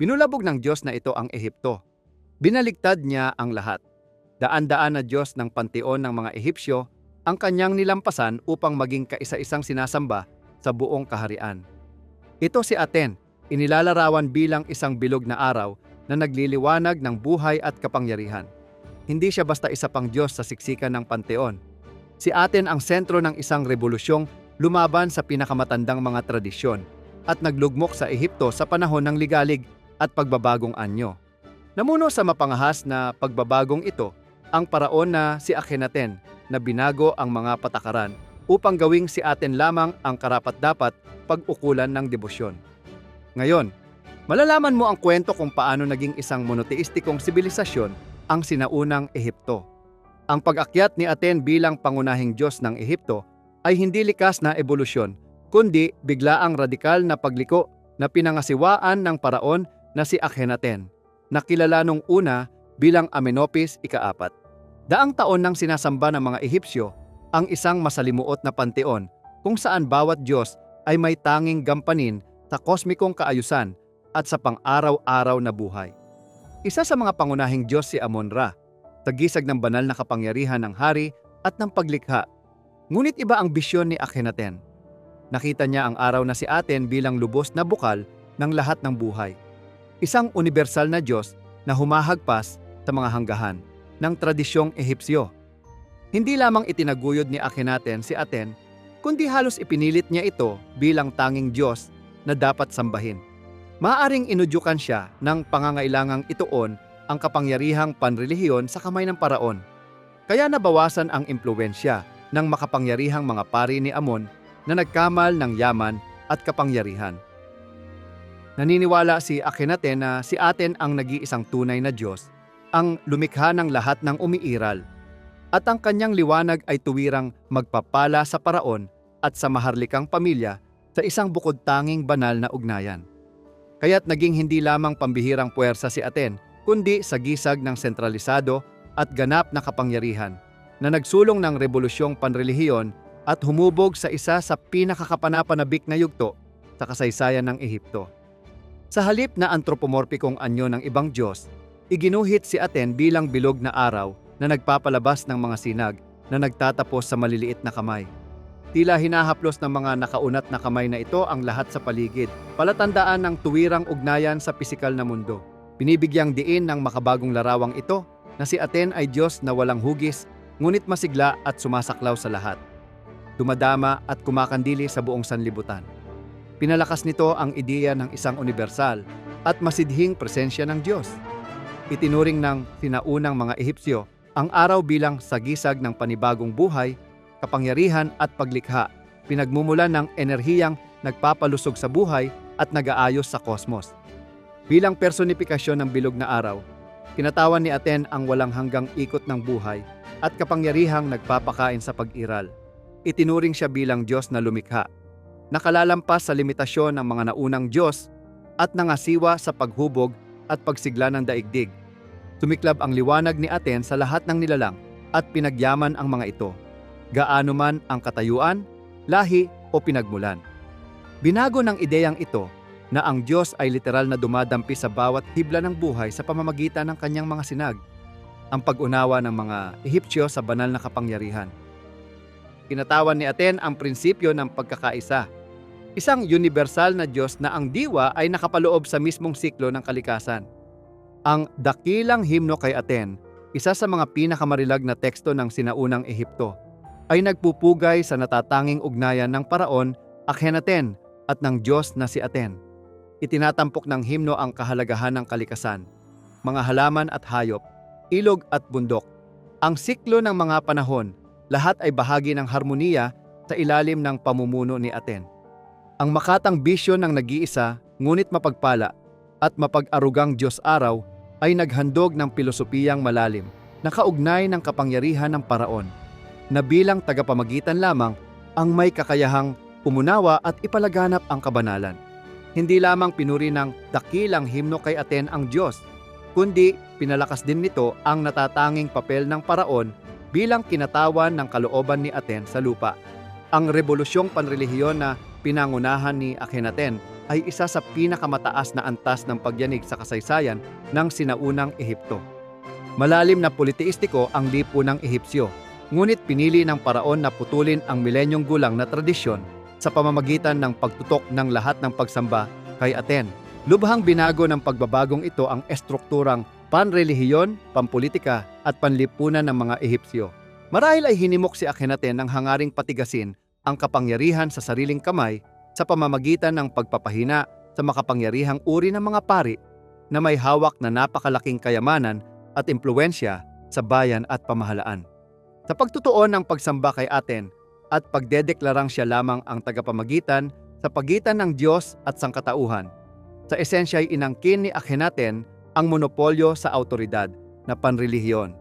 Binulabog ng Diyos na ito ang Ehipto. Binaligtad niya ang lahat. Daan-daan na Diyos ng panteon ng mga Ehipsyo ang kanyang nilampasan upang maging kaisa-isang sinasamba sa buong kaharian. Ito si Aten, inilalarawan bilang isang bilog na araw na nagliliwanag ng buhay at kapangyarihan. Hindi siya basta isa pang Diyos sa siksikan ng panteon. Si Aten ang sentro ng isang revolusyong lumaban sa pinakamatandang mga tradisyon at naglugmok sa Ehipto sa panahon ng ligalig at pagbabagong anyo. Namuno sa mapangahas na pagbabagong ito ang paraon na si Akhenaten na binago ang mga patakaran upang gawing si Aten lamang ang karapat-dapat pag-ukulan ng debosyon. Ngayon, malalaman mo ang kwento kung paano naging isang monoteistikong sibilisasyon ang sinaunang Ehipto. Ang pag-akyat ni Aten bilang pangunahing Diyos ng Ehipto ay hindi likas na ebolusyon, kundi biglaang radikal na pagliko na pinangasiwaan ng paraon na si Akhenaten, na kilala nung una bilang Amenopis ikaapat. Daang taon nang sinasamba ng mga Ehipsyo ang isang masalimuot na panteon kung saan bawat Diyos ay may tanging gampanin sa kosmikong kaayusan at sa pang-araw-araw na buhay. Isa sa mga pangunahing Diyos si Amon-Ra, tagisag ng banal na kapangyarihan ng hari at ng paglikha. Ngunit iba ang bisyon ni Akhenaten. Nakita niya ang araw na si Aten bilang lubos na bukal ng lahat ng buhay. Isang universal na Diyos na humahagpas sa mga hanggahan ng tradisyong Ehipsyo. Hindi lamang itinaguyod ni Akhenaten si Aten, kundi halos ipinilit niya ito bilang tanging Diyos na dapat sambahin. Maaring inudyukan siya ng pangangailangang ituon ang kapangyarihang panrelihiyon sa kamay ng paraon. Kaya nabawasan ang impluensya ng makapangyarihang mga pari ni Amon na nagkamal ng yaman at kapangyarihan. Naniniwala si Akhenaten na si Aten ang nag-iisang tunay na Diyos, ang lumikha ng lahat ng umiiral, at ang kanyang liwanag ay tuwirang magpapala sa paraon at sa maharlikang pamilya sa isang bukod tanging banal na ugnayan. Kaya't naging hindi lamang pambihirang puwersa si Aten, kundi sa gisag ng sentralisado at ganap na kapangyarihan na nagsulong ng revolusyong panrelihiyon at humubog sa isa sa pinakakapanapanabik na yugto sa kasaysayan ng Ehipto. Sa halip na antropomorpikong anyo ng ibang Diyos, iginuhit si Aten bilang bilog na araw na nagpapalabas ng mga sinag na nagtatapos sa maliliit na kamay. Tila hinahaplos ng mga nakaunat na kamay na ito ang lahat sa paligid, palatandaan ng tuwirang ugnayan sa pisikal na mundo. Binibigyang diin ng makabagong larawang ito na si Aten ay Diyos na walang hugis, ngunit masigla at sumasaklaw sa lahat. Dumadama at kumakandili sa buong sanlibutan. Pinalakas nito ang ideya ng isang universal at masidhing presensya ng Diyos. Itinuring ng sinaunang mga Ehipsyo ang araw bilang sagisag ng panibagong buhay, kapangyarihan at paglikha, pinagmumulan ng enerhiyang nagpapalusog sa buhay at nagaayos sa kosmos. Bilang personifikasyon ng bilog na araw, kinatawan ni Aten ang walang hanggang ikot ng buhay at kapangyarihang nagpapakain sa pag-iral. Itinuring siya bilang Diyos na lumikha, nakalalampas sa limitasyon ng mga naunang Diyos at nangasiwa sa paghubog at pagsigla ng daigdig. Tumiklab ang liwanag ni Aten sa lahat ng nilalang at pinagyaman ang mga ito, gaano man ang katayuan, lahi o pinagmulan. Binago ng ideyang ito na ang Diyos ay literal na dumadampi sa bawat hibla ng buhay sa pamamagitan ng kanyang mga sinag, ang pag-unawa ng mga Ehipsyo sa banal na kapangyarihan. Kinatawan ni Aten ang prinsipyo ng pagkakaisa, isang universal na Diyos na ang diwa ay nakapaloob sa mismong siklo ng kalikasan. Ang dakilang himno kay Aten, isa sa mga pinakamarilag na teksto ng sinaunang Ehipto, ay nagpupugay sa natatanging ugnayan ng paraon, Akhenaten, at ng Diyos na si Aten. Itinatampok ng himno ang kahalagahan ng kalikasan, mga halaman at hayop, ilog at bundok. Ang siklo ng mga panahon, lahat ay bahagi ng harmoniya sa ilalim ng pamumuno ni Aten. Ang makatang bisyon ng nag-iisa, ngunit mapagpala, at mapag-arugang Diyos araw ay naghandog ng pilosopiyang malalim na kaugnay ng kapangyarihan ng paraon, na bilang tagapamagitan lamang ang may kakayahang umunawa at ipalaganap ang kabanalan. Hindi lamang pinuri ng dakilang himno kay Aten ang Diyos, kundi pinalakas din nito ang natatanging papel ng paraon bilang kinatawan ng kalooban ni Aten sa lupa. Ang rebolusyong panrelihiyon na pinangunahan ni Akhenaten ay isa sa pinakamataas na antas ng pagyanig sa kasaysayan ng sinaunang Ehipto. Malalim na politeistiko ang lipunang Ehipsyo, ngunit pinili ng paraon na putulin ang milenyong gulang na tradisyon sa pamamagitan ng pagtutok ng lahat ng pagsamba kay Aten. Lubhang binago ng pagbabagong ito ang estrukturang panrelihiyon, pampolitika at panlipunan ng mga Ehipsyo. Marahil ay hinimok si Akhenaten ng hangaring patigasin ang kapangyarihan sa sariling kamay sa pamamagitan ng pagpapahina sa makapangyarihang uri ng mga pari na may hawak na napakalaking kayamanan at impluensya sa bayan at pamahalaan. Sa pagtutuon ng pagsamba kay Aten at pagdedeklarang siya lamang ang tagapamagitan sa pagitan ng Diyos at sangkatauhan, sa esensya ay inangkin ni Akhenaten ang monopolyo sa autoridad na panrelihiyon.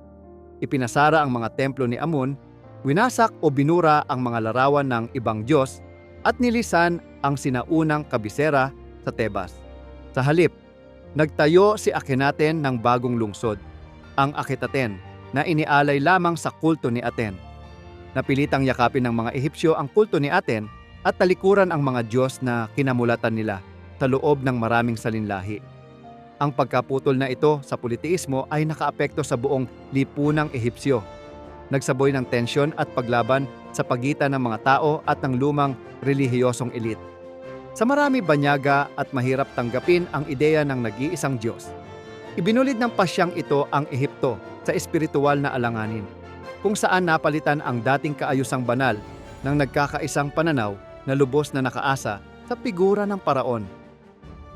Ipinasara ang mga templo ni Amun, winasak o binura ang mga larawan ng ibang Diyos at nilisan ang sinaunang kabisera sa Tebas. Sa halip, nagtayo si Akhenaten ng bagong lungsod, ang Akitaten, na inialay lamang sa kulto ni Aten. Napilitang yakapin ng mga Ehipsyo ang kulto ni Aten at talikuran ang mga Diyos na kinamulatan nila sa loob ng maraming salinlahi. Ang pagkaputol na ito sa politeismo ay nakaapekto sa buong lipunang Ehipsyo. Nagsaboy ng tensyon at paglaban sa pagitan ng mga tao at ng lumang relihiyosong elit. Sa marami banyaga at mahirap tanggapin ang ideya ng nag-iisang Diyos. Ibinulid ng pasyang ito ang Ehipto sa espiritual na alanganin, kung saan napalitan ang dating kaayusang banal ng nagkakaisang pananaw na lubos na nakaasa sa figura ng paraon.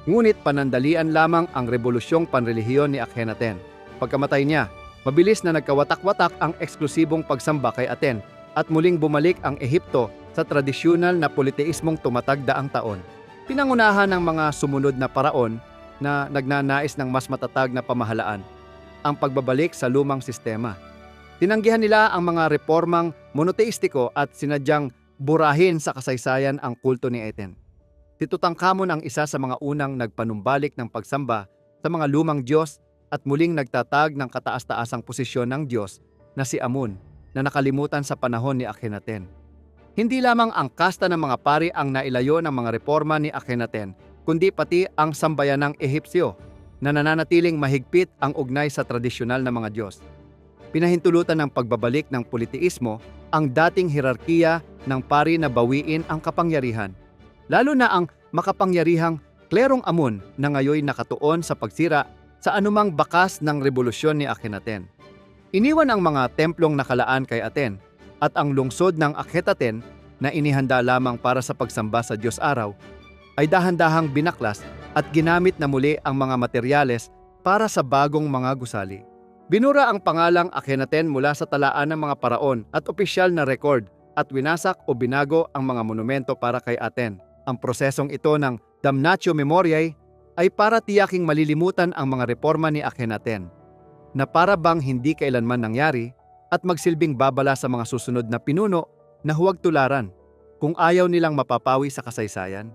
Ngunit panandalian lamang ang revolusyong panrelihiyon ni Akhenaten. Pagkamatay niya, mabilis na nagkawatak-watak ang eksklusibong pagsamba kay Aten at muling bumalik ang Ehipto sa tradisyonal na politeismong tumatag daang taon. Pinangunahan ng mga sumunod na paraon na nagnanais ng mas matatag na pamahalaan, ang pagbabalik sa lumang sistema. Tinanggihan nila ang mga reformang monoteistiko at sinadyang burahin sa kasaysayan ang kulto ni Eten. Si Tutankhamun ang isa sa mga unang nagpanumbalik ng pagsamba sa mga lumang Diyos at muling nagtatag ng kataas-taasang posisyon ng Diyos na si Amun na nakalimutan sa panahon ni Akhenaten. Hindi lamang ang kasta ng mga pari ang nailayo ng mga reforma ni Akhenaten, kundi pati ang sambayanang Ehipsyo na nananatiling mahigpit ang ugnay sa tradisyonal na mga Diyos. Pinahintulutan ng pagbabalik ng politeismo ang dating hierarkiya ng pari na bawiin ang kapangyarihan, lalo na ang makapangyarihang klerong amon na ngayoy nakatuon sa pagsira sa anumang bakas ng revolusyon ni Akhenaten. Iniwan ang mga templong nakalaan kay Aten at ang lungsod ng Akhetaten na inihanda lamang para sa pagsamba sa Diyos Araw ay dahan-dahang binaklas at ginamit na muli ang mga materyales para sa bagong mga gusali. Binura ang pangalang Akhenaten mula sa talaan ng mga paraon at opisyal na record at winasak o binago ang mga monumento para kay Aten. Ang prosesong ito ng Damnatio Memoriae ay para tiyaking malilimutan ang mga reforma ni Akhenaten na para bang hindi kailanman nangyari at magsilbing babala sa mga susunod na pinuno na huwag tularan kung ayaw nilang mapapawi sa kasaysayan.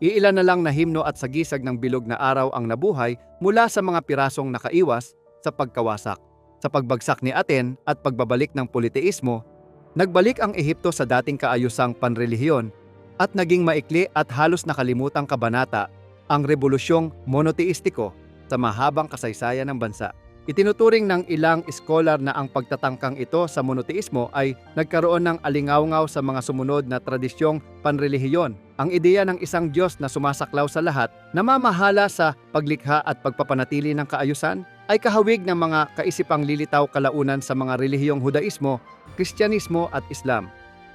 Iilan na lang na himno at sagisag ng bilog na araw ang nabuhay mula sa mga pirasong nakaiwas sa pagkawasak. Sa pagbagsak ni Aten at pagbabalik ng politeismo, nagbalik ang Ehipto sa dating kaayusang panrelihiyon at naging maikli at halos nakalimutang kabanata ang revolusyong monoteistiko sa mahabang kasaysayan ng bansa. Itinuturing ng ilang iskolar na ang pagtatangkang ito sa monoteismo ay nagkaroon ng alingawngaw sa mga sumunod na tradisyong panrelihiyon. Ang ideya ng isang Diyos na sumasaklaw sa lahat, na mamahala sa paglikha at pagpapanatili ng kaayusan, ay kahawig ng mga kaisipang lilitaw kalaunan sa mga relihiyong Hudaismo, Kristyanismo at Islam.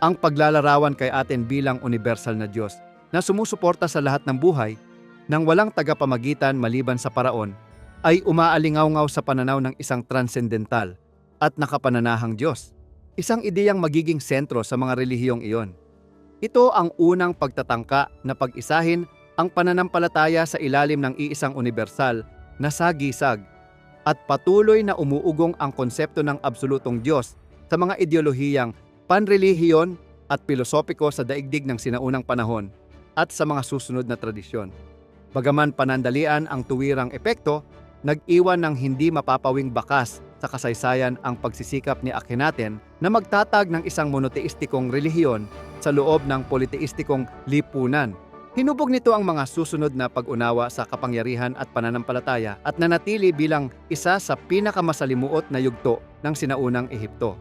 Ang paglalarawan kay atin bilang universal na Diyos na sumusuporta sa lahat ng buhay nang walang tagapamagitan maliban sa paraon ay umaalingawngaw sa pananaw ng isang transcendental at nakapananahang Diyos. Isang ideyang magiging sentro sa mga relihiyong iyon. Ito ang unang pagtatangka na pag-isahin ang pananampalataya sa ilalim ng iisang universal na sagisag at patuloy na umuugong ang konsepto ng absolutong Diyos sa mga ideolohiyang panrelihiyon at pilosopiko sa daigdig ng sinaunang panahon at sa mga susunod na tradisyon. Bagaman panandalian ang tuwirang epekto, nag-iwan ng hindi mapapawing bakas sa kasaysayan ang pagsisikap ni Akhenaten na magtatag ng isang monoteistikong relihiyon sa loob ng politeistikong lipunan Hinubog nito ang mga susunod na pag-unawa sa kapangyarihan at pananampalataya at nanatili bilang isa sa pinakamasalimuot na yugto ng sinaunang Ehipto.